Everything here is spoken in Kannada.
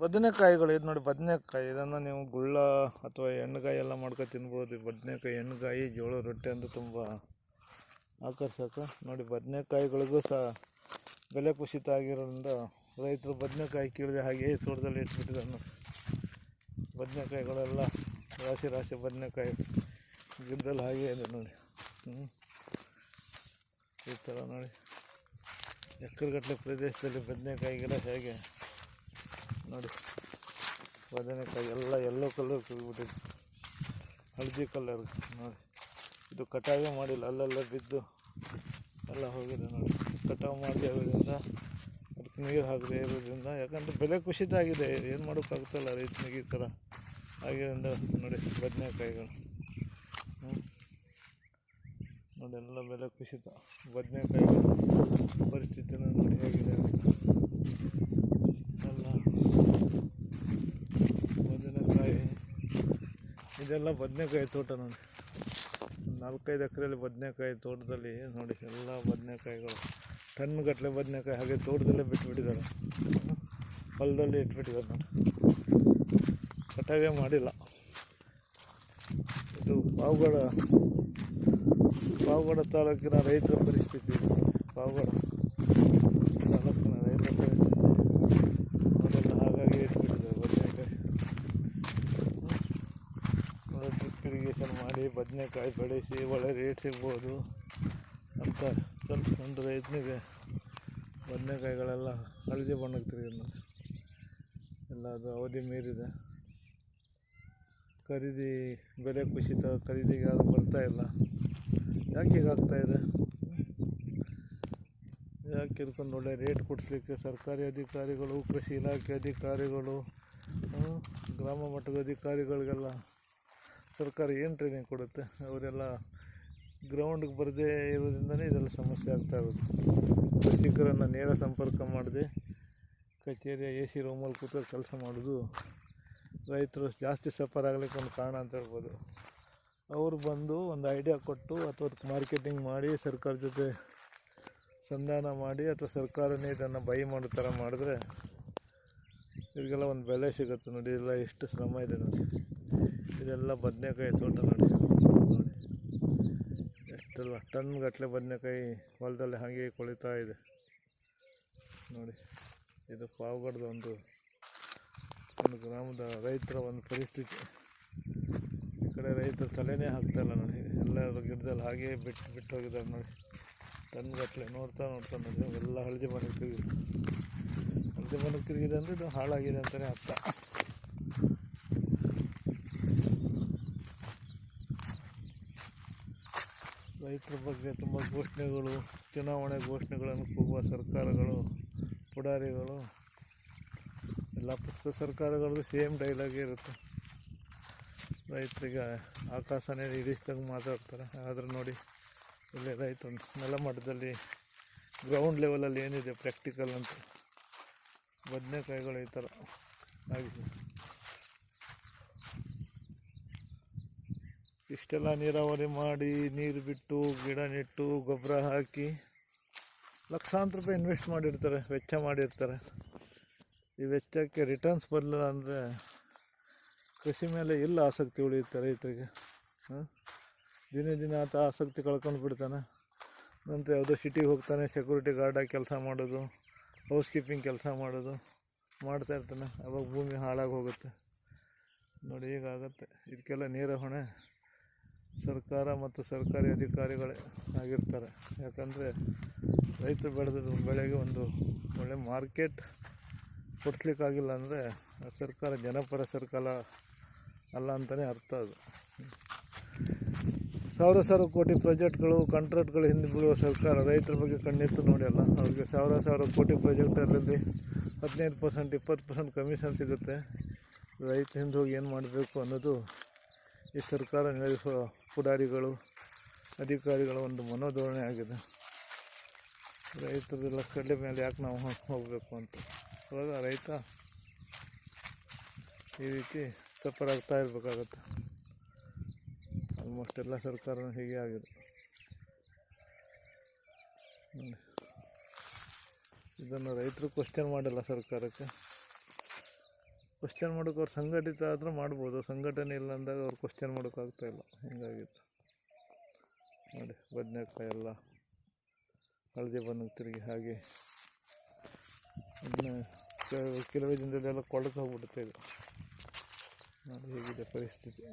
ಬದನೆಕಾಯಿಗಳು, ಇದು ನೋಡಿ ಬದನೆಕಾಯಿ, ಇದನ್ನು ನೀವು ಗುಳ್ಳ ಅಥವಾ ಎಣ್ಣೆಗಾಯಿ ಎಲ್ಲ ಮಾಡ್ಕೊಂಡು ತಿನ್ಬೋದು. ಬದನೆಕಾಯಿ ಎಣ್ಣೆಗಾಯಿ ಜೋಳ, ರೊಟ್ಟಿ ಅಂತ ತುಂಬ ಆಕರ್ಷಕ. ನೋಡಿ ಬದನೆಕಾಯಿಗಳಿಗೂ ಸಹ ಬೆಲೆ ಕುಸಿತ ಆಗಿರೋದ್ರಿಂದ ರೈತರು ಬದನೆಕಾಯಿ ಕೀಳದೆ ಹಾಗೆ ತೋಟದಲ್ಲಿ ಇಟ್ಬಿಟ್ಟಿದ್ದನ್ನು ಬದನೆಕಾಯಿಗಳೆಲ್ಲ ರಾಶಿ ರಾಶಿ ಬದನೆಕಾಯಿ ಗಿಡದಲ್ಲಿ ಹಾಗೆ ಇದೆ ನೋಡಿ. ಹ್ಞೂ ಈ ಥರ ನೋಡಿ. ಎಕರೆಗಟ್ಟಲೆ ಪ್ರದೇಶದಲ್ಲಿ ಬದನೆಕಾಯಿ ಗಿಡ ಹೇಗೆ ನೋಡಿ. ಬದನೆಕಾಯಿ ಎಲ್ಲ ಎಲ್ಲೋ ಕಲರ್ ಸಿಗ್ಬಿಟ್ಟಿದೆ ಹಳದಿ ಕಲರ್ ನೋಡಿ. ಇದು ಕಟಾವೇ ಮಾಡಿಲ್ಲ, ಅಲ್ಲೆಲ್ಲ ಬಿದ್ದು ಎಲ್ಲ ಹೋಗಿದೆ ನೋಡಿ. ಕಟಾವು ಮಾಡದೆ ಇರೋದ್ರಿಂದ ಅದಕ್ಕೆ ನೀರು ಹಾಕದೆ ಇರೋದ್ರಿಂದ, ಯಾಕಂದರೆ ಬೆಲೆ ಖುಷಿತ ಆಗಿದೆ. ಏನು ಮಾಡೋಕ್ಕಾಗುತ್ತಲ್ಲ ರೈತನಿಗೆ ಈ ಥರ ಆಗಿರೋದ್ರಿಂದ ನೋಡಿ ಬದನೆಕಾಯಿಗಳು. ನೋಡಿ, ಎಲ್ಲ ಬೆಲೆ ಖುಷಿತ ಬದನೆಕಾಯಿಗಳು ಪರಿಸ್ಥಿತಿನ ನೋಡಿ ಹೇಗಿದೆ ಅಂತ. ಎಲ್ಲ ಬದನೆಕಾಯಿ ಇದೆಲ್ಲ ಬದನೆಕಾಯಿ ತೋಟ ನೋಡಿ ನಾಲ್ಕೈದು ಎಕರೆಯಲ್ಲಿ ಬದನೆಕಾಯಿ ತೋಟದಲ್ಲಿ ನೋಡಿ, ಎಲ್ಲ ಬದನೆಕಾಯಿಗಳು. ಟನ್ ಗಟ್ಟಲೆ ಬದನೆಕಾಯಿ ಹಾಗೆ ತೋಟದಲ್ಲೇ ಬಿಟ್ಬಿಟ್ಟಿದ್ದಾರೆ. ಹೊಲದಲ್ಲಿ ಇಟ್ಬಿಟ್ಟಿದ್ದಾರೆ ನಾನು ಕಟಾವೇ ಮಾಡಿಲ್ಲ. ಇದು ಪಾವಗಡ ಪಾವಗಡ ತಾಲೂಕಿನ ರೈತರ ಪರಿಸ್ಥಿತಿ. ಪಾವಗಡ ತಾಲೂಕಿನ ರೈತರ ಪರಿಸ್ಥಿತಿ ಅದೆಲ್ಲ ಹಾಗಾಗಿ ಇಟ್ಬಿಟ್ಟಿದ್ದಾರೆ ಬದನೆಕಾಯಿ ಡ್ರಿಪ್ ಇರಿಗೇಷನ್ ಮಾಡಿ ಬದನೆಕಾಯಿ ಬೆಳೆಸಿ ಒಳ್ಳೆ ರೇಟ್ ಸಿಗ್ಬೋದು ಅಂತ ಕಲ್ತ್ಕೊಂಡು ರೈತನಿಗೆ ಬದನೆಕಾಯಿಗಳೆಲ್ಲ ಹಳದಿ ಬಣ್ಣಕ್ಕೆ ತಿರುಗಿದ ಎಲ್ಲ ಅದು ಅವಧಿ ಮೀರಿದೆ. ಖರೀದಿ, ಬೆಲೆ ಕುಸಿತ, ಖರೀದಿಗೆ ಯಾರು ಬರ್ತಾ ಇಲ್ಲ. ಯಾಕೆ ಹೀಗಾಗ್ತಾಯಿದೆ ಯಾಕೆ ಇರ್ಕೊಂಡು ಒಳ್ಳೆ ರೇಟ್ ಕೊಡಿಸ್ಲಿಕ್ಕೆ ಸರ್ಕಾರಿ ಅಧಿಕಾರಿಗಳು, ಕೃಷಿ ಇಲಾಖೆ ಅಧಿಕಾರಿಗಳು ಗ್ರಾಮ ಮಟ್ಟದ ಅಧಿಕಾರಿಗಳಿಗೆಲ್ಲ ಸರ್ಕಾರ ಏನು ಟ್ರೈನಿಂಗ್ ಕೊಡುತ್ತೆ? ಅವರೆಲ್ಲ ಗ್ರೌಂಡ್ಗೆ ಬರದೇ ಇರೋದ್ರಿಂದಲೇ ಇದೆಲ್ಲ ಸಮಸ್ಯೆ ಆಗ್ತಾ ಇರೋದು ಕೃಷಿಕರನ್ನು ನೇರ ಸಂಪರ್ಕ ಮಾಡದೆ ಕಚೇರಿಯ ಎ ಸಿ ರೂಮಲ್ಲಿ ಕೂತ್ಕೊಂಡು ಕೆಲಸ ಮಾಡೋದು ರೈತರು ಜಾಸ್ತಿ ಸಫರ್ ಆಗಲಿಕ್ಕೆ ಒಂದು ಕಾರಣ ಅಂತ ಹೇಳ್ಬೋದು. ಅವರು ಬಂದು ಒಂದು ಐಡಿಯಾ ಕೊಟ್ಟು ಅಥವಾ ಮಾರ್ಕೆಟಿಂಗ್ ಮಾಡಿ ಸರ್ಕಾರ ಜೊತೆ ಸಂಧಾನ ಮಾಡಿ ಅಥವಾ ಸರ್ಕಾರನೇ ಇದನ್ನು ಬೈ ಮಾಡೋ ಥರ ಮಾಡಿದ್ರೆ ಇವರಿಗೆಲ್ಲ ಒಂದು ಬೆಲೆ ಸಿಗುತ್ತೆ ನೋಡಿ, ಇದೆಲ್ಲ ಎಷ್ಟು ಶ್ರಮ ಇದೆ ನೋಡಿ. ಇದೆಲ್ಲ ಬದನೆಕಾಯಿ ತೋಟ ನೋಡಿ. ನೋಡಿ ಎಷ್ಟೆಲ್ಲ ಟನ್ ಗಟ್ಟಲೆ ಬದನೆಕಾಯಿ ಹೊಲದಲ್ಲಿ ಹಾಗೆ ಕೊಳಿತಾ ಇದೆ. ನೋಡಿ, ಇದು ಪಾವಗಡದ ಒಂದು ಒಂದು ಗ್ರಾಮದ ರೈತರ ಒಂದು ಪರಿಸ್ಥಿತಿ. ಈ ಕಡೆ ರೈತರು ತಲೆನೇ ಹಾಕ್ತಾಯಿಲ್ಲ ನೋಡಿ. ಎಲ್ಲ ಗಿಡದಲ್ಲಿ ಹಾಗೆ ಬಿಟ್ಟು ಬಿಟ್ಟು ಹೋಗಿದ್ದಾರೆ ನೋಡಿ. ಟನ್ ಗಟ್ಟಲೆ ನೋಡ್ತಾ ನೋಡ್ತಾ ನೋಡಿ, ಎಲ್ಲ ಹಳದಿ ಬಣ್ಣಕ್ಕೆ ತಿರುಗಿದೆ. ಹಳದಿ ಬಣ್ಣಕ್ಕೆ ತಿರುಗಿದೆ ಅಂದರೆ ಇದು ಹಾಳಾಗಿದೆ ಅಂತಲೇ ಅರ್ಥ. ರೈತರ ಬಗ್ಗೆ ತುಂಬ ಘೋಷಣೆಗಳು, ಚುನಾವಣೆ ಘೋಷಣೆಗಳನ್ನು ಕೂಗುವ ಸರ್ಕಾರಗಳು, ಪುಡಾರಿಗಳು, ಎಲ್ಲ ಪಕ್ಷ ಸರ್ಕಾರಗಳದ್ದು ಸೇಮ್ ಡೈಲಾಗೇ ಇರುತ್ತೆ. ರೈತರಿಗೆ ಆಕಾಶನೇ ಇಡಿಸ್ದಾಗ ಮಾತಾಡ್ತಾರೆ. ಆದರೆ ನೋಡಿ, ಇಲ್ಲಿ ರೈತ ನೆಲಮಟ್ಟದಲ್ಲಿ ಗ್ರೌಂಡ್ ಲೆವೆಲಲ್ಲಿ ಏನಿದೆ ಪ್ರಾಕ್ಟಿಕಲ್ ಅಂತ. ಬದನೆಕಾಯಿಗಳು ಈ ಥರ ಆಗಿದೆ ಇಷ್ಟೆಲ್ಲ ನೀರಾವರಿ ಮಾಡಿ ನೀರು ಬಿಟ್ಟು ಗಿಡ ನೆಟ್ಟು ಗೊಬ್ಬರ ಹಾಕಿ ಲಕ್ಷಾಂತರ ರೂಪಾಯಿ ಇನ್ವೆಸ್ಟ್ ಮಾಡಿರ್ತಾರೆ, ವೆಚ್ಚ ಮಾಡಿರ್ತಾರೆ. ಈ ವೆಚ್ಚಕ್ಕೆ ರಿಟರ್ನ್ಸ್ ಬರಲಿಲ್ಲ ಅಂದರೆ ಕೃಷಿ ಮೇಲೆ ಎಲ್ಲ ಆಸಕ್ತಿ ಉಳಿಯುತ್ತೆ ರೈತರಿಗೆ? ಹಾಂ? ದಿನೇ ದಿನ ಆತ ಆಸಕ್ತಿ ಕಳ್ಕೊಂಡು ಬಿಡ್ತಾನೆ. ನಂತರ ಯಾವುದೋ ಸಿಟಿಗೆ ಹೋಗ್ತಾನೆ ಸೆಕ್ಯೂರಿಟಿ ಗಾರ್ಡಾಗಿ ಕೆಲಸ ಮಾಡೋದು ಹೌಸ್ ಕೀಪಿಂಗ್ ಕೆಲಸ ಮಾಡೋದು, ಮಾಡ್ತಾ ಇರ್ತಾನೆ. ಅವಾಗ ಭೂಮಿ ಹಾಳಾಗಿ ಹೋಗುತ್ತೆ. ನೋಡಿ ಹೀಗಾಗತ್ತೆ ಇದಕ್ಕೆಲ್ಲ ನೀರ ಹೊಣೆ. ಸರ್ಕಾರ ಮತ್ತು ಸರ್ಕಾರಿ ಅಧಿಕಾರಿಗಳೇ ಆಗಿರ್ತಾರೆ. ಯಾಕಂದರೆ ರೈತರು ಬೆಳೆದ ಬೆಳೆಗೆ ಒಂದು ಒಳ್ಳೆ ಮಾರ್ಕೆಟ್ ಕೊಡಿಸ್ಲಿಕ್ಕಾಗಿಲ್ಲ ಅಂದರೆ ಸರ್ಕಾರ ಜನಪರ ಸರ್ಕಾರ ಅಲ್ಲ ಅಂತಲೇ ಅರ್ಥ ಅದು. ಸಾವಿರ ಸಾವಿರ ಕೋಟಿ ಪ್ರಾಜೆಕ್ಟ್ಗಳು, ಕಾಂಟ್ರಾಕ್ಟ್ಗಳು ಹಿಂದೆ ಬೀಳುವ ಸರ್ಕಾರ ರೈತರ ಬಗ್ಗೆ ಕಣ್ಣಿತ್ತು ನೋಡಿಲ್ಲ. ಅವ್ರಿಗೆ ಸಾವಿರ ಸಾವಿರ ಕೋಟಿ ಪ್ರಾಜೆಕ್ಟಲ್ಲಿ ಹದಿನೈದು ಪರ್ಸೆಂಟ್, ಇಪ್ಪತ್ತು ಪರ್ಸೆಂಟ್ ಕಮಿಷನ್ ಸಿಗುತ್ತೆ. ರೈತ ಹಿಂದೆ ಹೋಗಿ ಏನು ಮಾಡಬೇಕು ಅನ್ನೋದು ಈ ಸರ್ಕಾರ ನಡೆಸುವ ಪುಡಾರಿಗಳು, ಅಧಿಕಾರಿಗಳ ಒಂದು ಮನೋಧೋರಣೆ ಆಗಿದೆ. ರೈತರದೆಲ್ಲ ಕಡಲೆ ಮೇಲೆ ಯಾಕೆ ನಾವು ಹೋಗಬೇಕು ಅಂತ. ಇವಾಗ ರೈತ ಈ ರೀತಿ ಸಫರ್ ಆಗ್ತಾ ಇರಬೇಕಾಗತ್ತೆ. ಆಲ್ಮೋಸ್ಟ್ ಎಲ್ಲ ಸರ್ಕಾರನೂ ಹೀಗೆ ಆಗಿದೆ. ಇದನ್ನು ರೈತರು ಕ್ವಶನ್ ಮಾಡಲ್ಲ ಸರ್ಕಾರಕ್ಕೆ. ಕ್ವಶನ್ ಮಾಡೋಕೆ ಅವ್ರು ಸಂಘಟಿತ ಆದರೆ ಮಾಡ್ಬೋದು. ಸಂಘಟನೆ ಇಲ್ಲ ಅಂದಾಗ ಅವ್ರು ಕ್ವಶನ್ ಮಾಡೋಕ್ಕಾಗ್ತಾ ಇಲ್ಲ. ಹಿಂಗಾಗಿತ್ತು. ನೋಡಿ, ಬದನೆಕಾಯಿ ಎಲ್ಲ ಹಳದಿ ಬಣ್ಣಕ್ಕೆ ತಿರುಗಿ ಹಾಗೆ ಇನ್ನು ಕೆಲವೇ ದಿನದಲ್ಲೆಲ್ಲ ಕೊಳತು ಹೋಗ್ಬಿಡುತ್ತೆ ಇದು. ನೋಡಿ, ಹೇಗಿದೆ ಪರಿಸ್ಥಿತಿ.